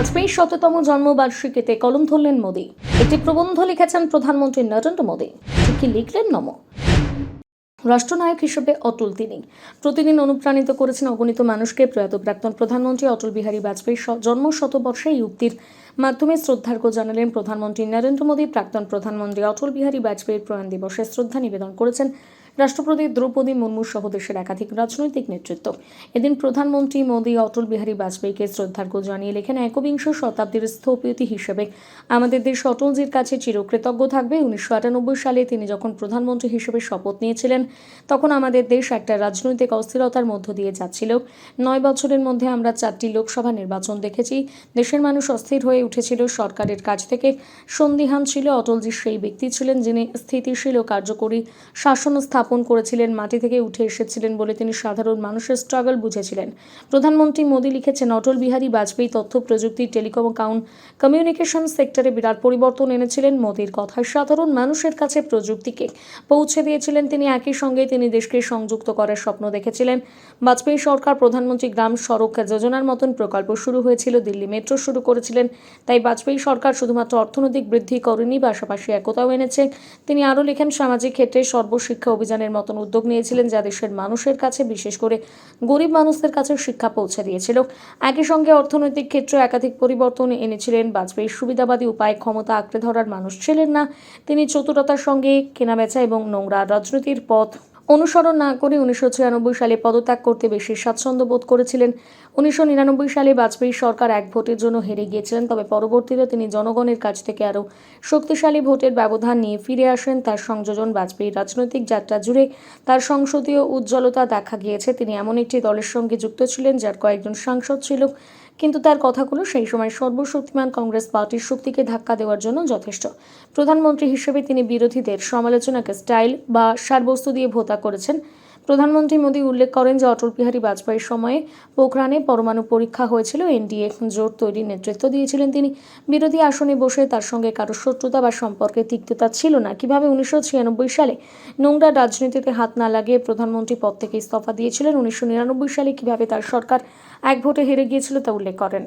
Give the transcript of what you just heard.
বাজপেয়ীর শততম জন্মবার্ষিকীতে কলম ধরলেন মোদী। একটি প্রবন্ধ লিখেছেন প্রধানমন্ত্রী নরেন্দ্র মোদী। কি লিখলেন নম? রাষ্ট্রনায়ক হিসেবে অটল তিনি। প্রতিদিন অনুপ্রাণিত করেছেন অগণিত মানুষকে। প্রয়াত প্রাক্তন প্রধানমন্ত্রী অটল বিহারী বাজপেয়ীর জন্ম শতবর্ষে এই উক্তির মাধ্যমে শ্রদ্ধার্ঘ্য জানালেন প্রধানমন্ত্রী নরেন্দ্র মোদী। প্রাক্তন প্রধানমন্ত্রী অটল বিহারী বাজপেয়ীর প্রয়াণ দিবসে শ্রদ্ধা নিবেদন করেছেন রাষ্ট্রপতি দ্রৌপদী মুর্মু সহ দেশের একাধিক রাজনৈতিক নেতৃত্ব। এদিন প্রধানমন্ত্রী মোদী অটল বিহারী বাজপেয়ীকে শ্রদ্ধার্ঘ্য জানিয়ে লেখেন, একবিংশ শতাব্দীর স্থপতি হিসেবে আমাদের দেশ অটলজির কাছে চিরকৃতজ্ঞ থাকবে। উনিশশো আটানব্বই সালে তিনি যখন প্রধানমন্ত্রী হিসেবে শপথ নিয়েছিলেন, তখন আমাদের দেশ একটা রাজনৈতিক অস্থিরতার মধ্য দিয়ে যাচ্ছিল। নয় বছরের মধ্যে আমরা চারটি লোকসভা নির্বাচন দেখেছি। দেশের মানুষ অস্থির হয়ে উঠেছিল সরকারের কাছ থেকে। সন্দিহান ছিল অটলজি সেই ব্যক্তি ছিলেন যিনি স্থিতিশীল ও কার্যকরী শাসন স্থাপন করেছিলেন, মাটি থেকে উঠে এসেছিলেন বলে তিনি সাধারণ মানুষের স্ট্রাগল বুঝেছিলেন। প্রধানমন্ত্রী মোদী লিখেছেন, অটল বিহারী বাজপেয়ী তথ্য, প্রযুক্তি, টেলিকম, কাউন কমিউনিকেশন সেক্টরে বিরাট পরিবর্তন এনেছিলেন মোদীর কথায়। সাধারণ মানুষের কাছে প্রযুক্তিকে পৌঁছে দিয়েছিলেন তিনি একই সঙ্গে, তিনি দেশকে সংযুক্ত করার স্বপ্ন দেখেছিলেন। বাজপেয়ী সরকার, প্রধানমন্ত্রী গ্রাম সড়ক যোজনার মতন প্রকল্প শুরু হয়েছিল, দিল্লি মেট্রো শুরু করেছিলেন। তাই বাজপেয়ী সরকার শুধুমাত্র অর্থনৈতিক বৃদ্ধি করেনি, পাশাপাশি একতাও এনেছে। তিনি আরও লেখেন, সামাজিক ক্ষেত্রে সর্বশিক্ষা অভিযানের মতন উদ্যোগ নিয়েছিলেন যা দেশের মানুষের কাছে, বিশেষ করে গরিব মানুষদের কাছে শিক্ষা পৌঁছে দিয়েছিল। একই সঙ্গে অর্থনৈতিক ক্ষেত্রে একাধিক পরিবর্তন এনেছিলেন। বাজপেয়ীর সুবিধাবাদী উপায় ক্ষমতা আঁকড়ে ধরার মানুষ ছিলেন না। তিনি চতুরতার সঙ্গে কেনাবেচা এবং নোংরা রাজনীতির পথ অনুসরণ না করে উনিশশো ছিয়ানব্বই সালে পদত্যাগ করতে বেশি স্বাচ্ছন্দ্য বোধ করেছিলেন। উনিশশো নিরানব্বই সালে বাজপেয়ী সরকার এক ভোটের জন্য হেরে গিয়েছিলেন, তবে পরবর্তীতে তিনি জনগণের কাছ থেকে আরও শক্তিশালী ভোটের ব্যবধান নিয়ে ফিরে আসেন। তার সংযোজন বাজপেয়ীর রাজনৈতিক যাত্রা জুড়ে তার সংসদীয় উজ্জ্বলতা দেখা গিয়েছে। তিনি এমন একটি দলের সঙ্গে যুক্ত ছিলেন, যার কয়েকজন সাংসদ ছিল। কিন্তু তার কথাগুলো সেই সময় সর্বশক্তিমান কংগ্রেস পার্টির শক্তিকে ধাক্কা দেওয়ার জন্য যথেষ্ট। প্রধানমন্ত্রী হিসেবে তিনি বিরোধীদের সমালোচনাকে স্টাইল বা সারবস্তু দিয়ে ভোতা করেছেন প্রধানমন্ত্রী মোদী উল্লেখ করেন যে অটল বিহারী বাজপেয়ীর সময়ে পোখরানে পরমাণু পরীক্ষা হয়েছিল, এনডিএ জোট তৈরির নেতৃত্ব দিয়েছিলেন তিনি। বিরোধী আসনে বসে তার সঙ্গে কারও শত্রুতা বা সম্পর্কে তিক্ততা ছিল না। কীভাবে উনিশশো ছিয়ানব্বই সালে নোংরা রাজনীতিতে হাত না লাগিয়ে প্রধানমন্ত্রী পদ থেকে ইস্তফা দিয়েছিলেন, উনিশশো নিরানব্বই সালে কীভাবে তার সরকার এক ভোটে হেরে গিয়েছিল তা উল্লেখ করেন।